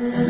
Mm-hmm.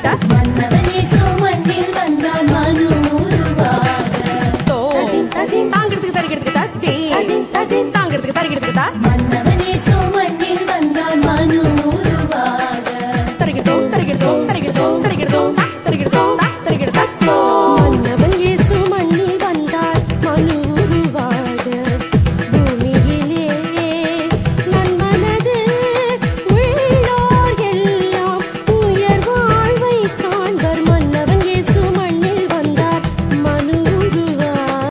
கேட்டா தாங்கிறதுக்கு தறிக்கிறதுக்கு தாங்கிறதுக்கு தறிக்கிறதுக்கு தா.